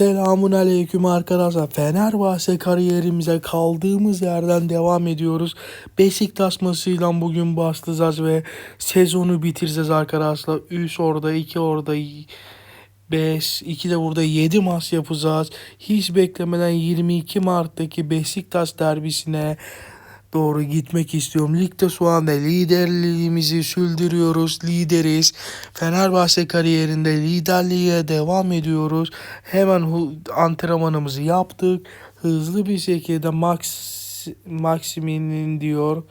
Selamun aleyküm arkadaşlar. Fenerbahçe kariyerimize kaldığımız yerden devam ediyoruz. Beşiktaş maçıyla bugün başlayacağız ve sezonu bitireceğiz arkadaşlar. 3 orada 2 orada 5 2 de burada 7 maç yapacağız. Hiç beklemeden 22 Mart'taki Beşiktaş derbisine doğru gitmek istiyorum. Ligde şu anda liderliğimizi sürdürüyoruz. Lideriz. Fenerbahçe kariyerinde liderliğe devam ediyoruz. Hemen antrenmanımızı yaptık. Hızlı bir şekilde Max Maximin'in diyor.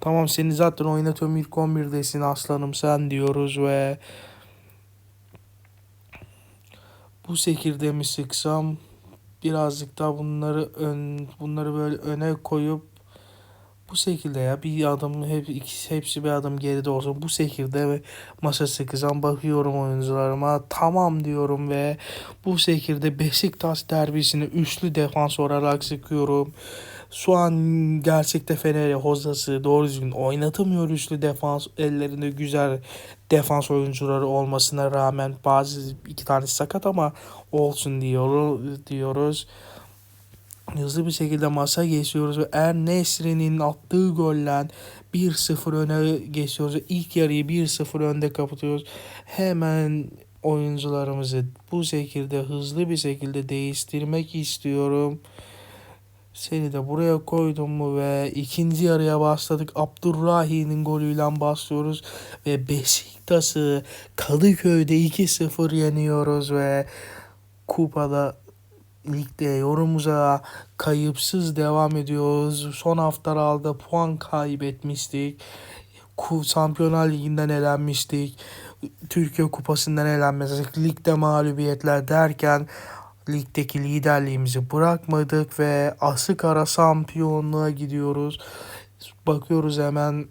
Tamam seni zaten oynatıyorum ilk 11'desin aslanım sen diyoruz ve bu şekilde mi sıksam birazcık daha bunları ön bunları böyle öne koyup bu şekilde ya bir adım hep ikisi hepsi bir adım geride olsun bu şekilde ve masa sıkacağım bakıyorum oyuncularıma tamam diyorum ve bu şekilde Beşiktaş derbisini üçlü defans olarak sıkıyorum. Şu an gerçekte Fener'e hozası doğru düzgün oynatamıyor üçlü defans ellerinde güzel defans oyuncuları olmasına rağmen bazı iki tane sakat ama olsun diyor, diyoruz hızlı bir şekilde masa geçiyoruz ve Er Nesri'nin attığı golle 1-0 öne geçiyoruz. İlk yarıyı 1-0 önde kapatıyoruz. Hemen oyuncularımızı bu şekilde hızlı bir şekilde değiştirmek istiyorum. Seni de buraya koydum mu ve ikinci yarıya başladık. Abdurrahi'nin golüyle başlıyoruz ve Beşiktaş'ı Kadıköy'de 2-0 yeniyoruz ve kupada ligde yorumumuza kayıpsız devam ediyoruz. Son haftalarda puan kaybetmiştik. Şampiyonlar Ligi'nden elenmiştik. Türkiye Kupası'ndan elenmiştik. Ligde mağlubiyetler derken ligdeki liderliğimizi bırakmadık ve asık ara şampiyonluğa gidiyoruz. Bakıyoruz hemen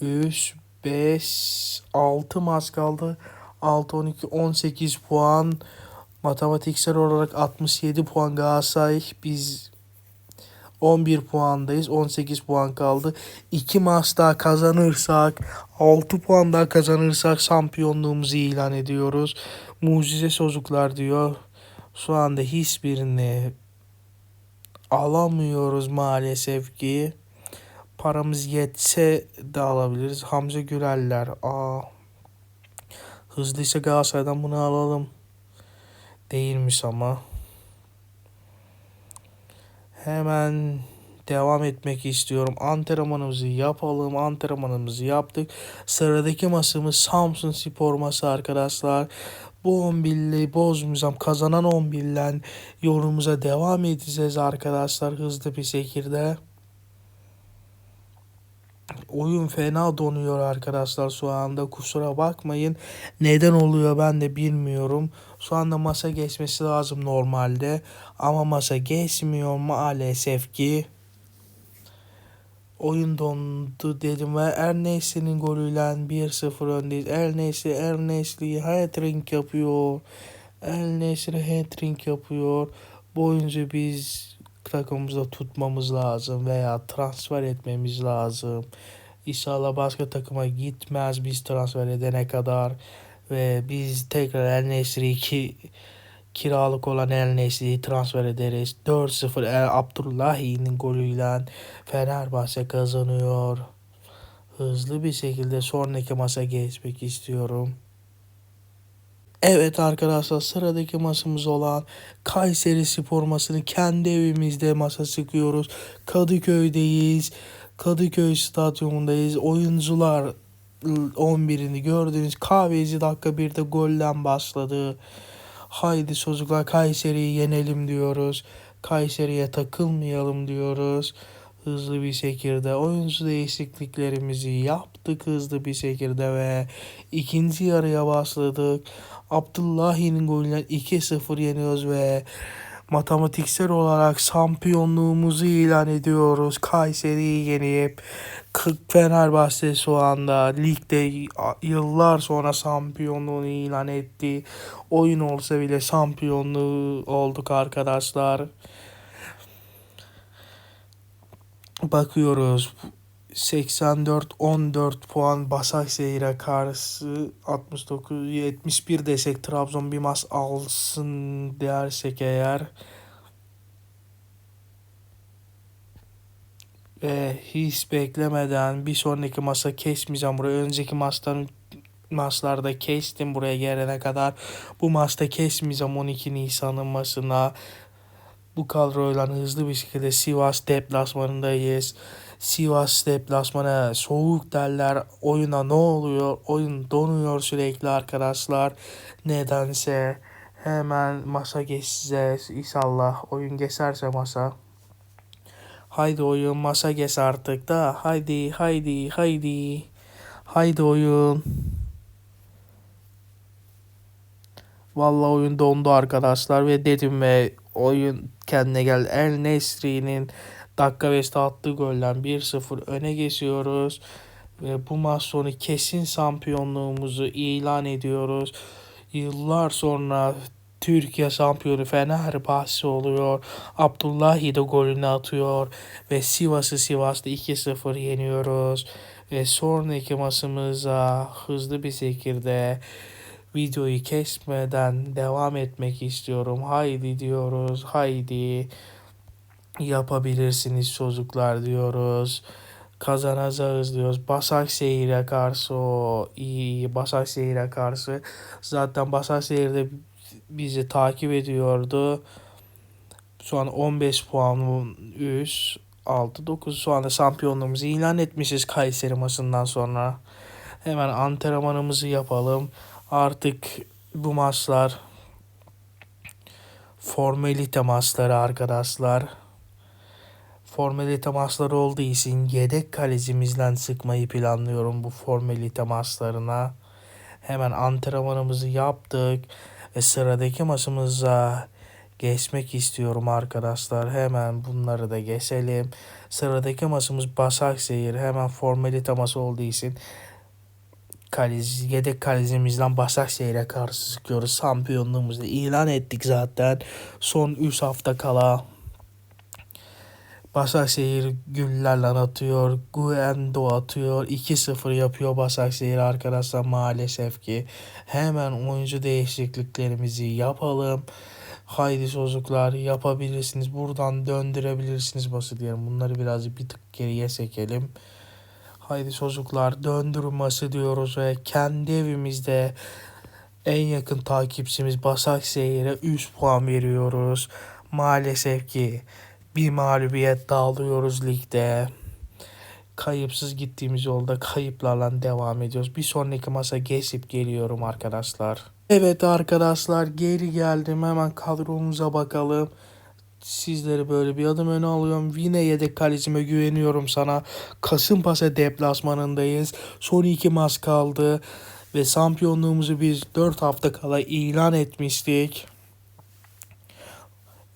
3, 5, 6 maç kaldı. 6, 12, 18 puan. Matematiksel olarak 67 puan Galatasaray. Biz 11 puandayız. 18 puan kaldı. 2 maç daha kazanırsak 6 puan daha kazanırsak şampiyonluğumuzu ilan ediyoruz. Mucize çocuklar diyor. Şu anda hiçbirini alamıyoruz maalesef ki. Paramız yetse de alabiliriz. Hamza Güreller. Aa. Hızlıysa Galatasaray'dan bunu alalım. Değilmiş ama. Hemen devam etmek istiyorum. Antrenmanımızı yapalım. Antrenmanımızı yaptık. Sıradaki maçımız Samsun Spor maçı arkadaşlar. Bu 11'li bozmayacağım. Kazanan 11'le yolumuza devam edeceğiz arkadaşlar hızlı bir şekilde. Oyun fena donuyor arkadaşlar şu anda kusura bakmayın. Neden oluyor ben de bilmiyorum. Şu anda masa geçmesi lazım normalde. Ama masa geçmiyor maalesef ki. Oyun dondu dedim ve Ernesli'nin golüyle 1-0 öndeyiz. Ernesli, Ernesli hat-trick yapıyor. Ernesli hat-trick yapıyor. Bu oyuncu biz takımımızda tutmamız lazım veya transfer etmemiz lazım. İnşallah başka takıma gitmez biz transfer edene kadar ve biz tekrar El Nesri ki kiralık olan El Nesri'yi transfer ederiz. 4-0 El Abdullahi'nin golüyle Fenerbahçe kazanıyor. Hızlı bir şekilde sonraki maça geçmek istiyorum. Evet arkadaşlar sıradaki maçımız olan Kayseri Spor maçını kendi evimizde masa sıkıyoruz. Kadıköy'deyiz. Kadıköy stadyumundayız. Oyuncular 11'ini gördünüz. Kahveci dakika 1'de golden başladı. Haydi çocuklar Kayseri'yi yenelim diyoruz. Kayseri'ye takılmayalım diyoruz. Hızlı bir şekilde oyuncu değişikliklerimizi yaptık hızlı bir şekilde ve ikinci yarıya başladık. Abdullahi'nin golüyle 2-0 yeniyoruz ve matematiksel olarak şampiyonluğumuzu ilan ediyoruz. Kayseri'yi yenip K- Fenerbahçe şu anda ligde yıllar sonra şampiyonluğunu ilan etti. Oyun olsa bile şampiyonluğu olduk arkadaşlar. Bakıyoruz 84-14 puan Başakşehir'e karşı 69-71 desek Trabzon bir maç alsın dersek eğer ve hiç beklemeden bir sonraki masa kesmeyeceğim buraya. Önceki maçtan maçlarda kestim buraya gelene kadar. Bu maçta kesmeyeceğim 12 Nisan'ın maçına. Bu kadroyla hızlı bir şekilde Sivas deplasmanındayız. Sivas deplasmanı soğuk derler. Oyuna ne oluyor? Oyun donuyor sürekli arkadaşlar. Nedense hemen masa geçeceğiz. İnşallah oyun geçerse masa. Haydi oyun masa geç artık da. Haydi haydi haydi. Haydi oyun. Vallahi oyun dondu arkadaşlar ve dedim ve oyun kendine gel. El Nesri'nin dakika 5'te attığı golden 1-0 öne geçiyoruz. Ve bu maç sonu kesin şampiyonluğumuzu ilan ediyoruz. Yıllar sonra Türkiye şampiyonu Fenerbahçe oluyor. Abdullahi de golünü atıyor. Ve Sivas'ı Sivas'ta 2-0 yeniyoruz. Ve sonraki maçımıza hızlı bir şekilde videoyu kesmeden devam etmek istiyorum. Haydi diyoruz. Haydi yapabilirsiniz çocuklar diyoruz. Kazanacağız diyoruz. Başakşehir'e karşı o iyi Başakşehir'e karşı zaten Başakşehir'de bizi takip ediyordu. Şu an 15 puan üst 6 9 şu anda şampiyonluğumuzu ilan etmişiz Kayseri maçından sonra. Hemen antrenmanımızı yapalım. Artık bu maçlar formalite maçları arkadaşlar. Formalite maçları olduğu için yedek kalecimizden sıkmayı planlıyorum bu formalite maçlarına. Hemen antrenmanımızı yaptık ve sıradaki maçımıza geçmek istiyorum arkadaşlar. Hemen bunları da geçelim. Sıradaki maçımız Başakşehir. Hemen formalite maçı olduğu için kaleci, yedek kalecimizden Başakşehir'e karşı sıkıyoruz. Şampiyonluğumuzu ilan ettik zaten. Son 3 hafta kala Başakşehir güllerle atıyor. Guendo atıyor. 2-0 yapıyor Başakşehir arkadaşlar maalesef ki. Hemen oyuncu değişikliklerimizi yapalım. Haydi çocuklar yapabilirsiniz. Buradan döndürebilirsiniz bası diyelim. Bunları biraz bir tık geriye çekelim. Haydi çocuklar döndürmesi diyoruz ve kendi evimizde en yakın takipçimiz Başakşehir'e 3 puan veriyoruz. Maalesef ki bir mağlubiyet dağılıyoruz ligde. Kayıpsız gittiğimiz yolda kayıplarla devam ediyoruz. Bir sonraki masa geçip geliyorum arkadaşlar. Evet arkadaşlar geri geldim. Hemen kadromuza bakalım. Sizleri böyle bir adım öne alıyorum. Yine yedek kalecime güveniyorum sana. Kasımpaşa deplasmanındayız. Son iki maç kaldı. Ve şampiyonluğumuzu biz 4 hafta kala ilan etmiştik.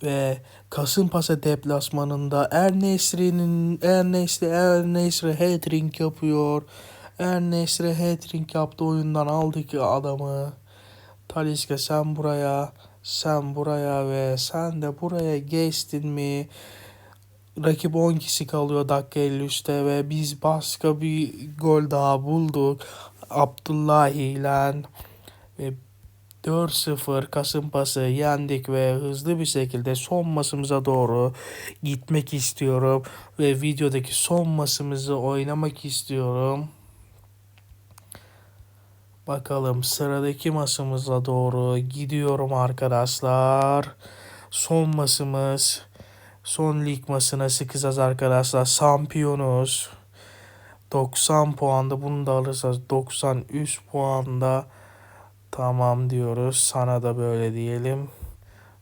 Ve Kasımpaşa deplasmanında Er Nesri'nin Er Nesri Er Nesri hat-trick yapıyor. Er Nesri hat-trick yaptı oyundan aldı ki adamı. Taliska sen buraya sen buraya ve sen de buraya geçtin mi? Rakip 10 kişi kalıyor dakika 53'te ve biz başka bir gol daha bulduk. Abdullahi ile ve 4-0 Kasımpaşa'sı yendik ve hızlı bir şekilde son maçımıza doğru gitmek istiyorum. Ve videodaki son maçımızı oynamak istiyorum. Bakalım sıradaki maçımıza doğru gidiyorum arkadaşlar. Son maçımız. Son lig maçına sıkacağız arkadaşlar. Şampiyonuz. 90 puanda bunu da alırsanız 93 puanda tamam diyoruz. Sana da böyle diyelim.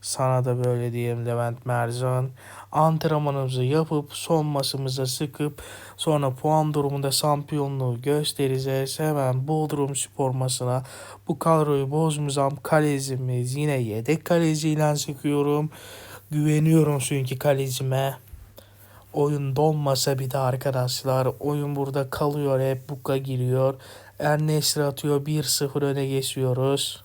Sana da böyle diyelim Levent Mercan. Antrenmanımızı yapıp son maçımıza sıkıp sonra puan durumunda şampiyonluğu göstereceğiz. Hemen Bodrum spor maçına bu kadroyu bozmayacağım. Kalecimiz yine yedek kaleciyle sıkıyorum. Güveniyorum çünkü kalecime. Oyun donmasa bir de arkadaşlar oyun burada kalıyor hep buka giriyor. Ernesri atıyor 1-0 öne geçiyoruz.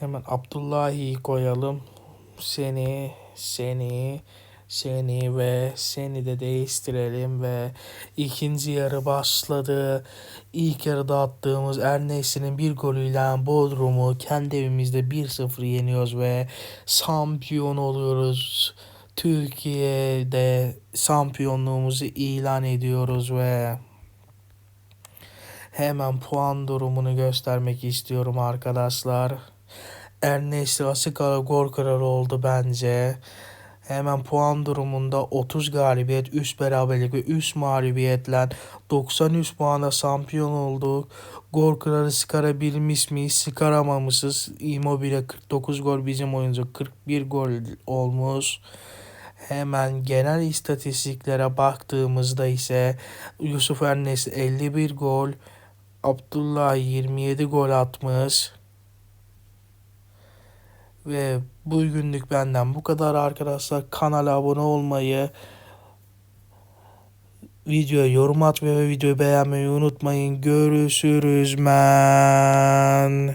Hemen Abdullahi'yi koyalım. Seni, seni, seni ve seni de değiştirelim ve ikinci yarı başladı. İlk yarıda attığımız Ernes'in bir golüyle Bodrum'u kendi evimizde 1-0 yeniyoruz ve şampiyon oluyoruz. Türkiye'de şampiyonluğumuzu ilan ediyoruz ve hemen puan durumunu göstermek istiyorum arkadaşlar. Ernest Asikara gol kralı oldu bence. Hemen puan durumunda 30 galibiyet, 3 beraberlik ve 3 mağlubiyetle 93 puana şampiyon olduk. Gol kralı çıkarabilmiş miyiz? Çıkaramamışız. Immobile 49 gol, bizim oyuncu 41 gol olmuş. Hemen genel istatistiklere baktığımızda ise Yusuf Ernest 51 gol, Abdullah 27 gol atmış. Ve bugünlük benden bu kadar arkadaşlar. Kanala abone olmayı, videoya yorum atmayı ve videoyu beğenmeyi unutmayın. Görüşürüz men.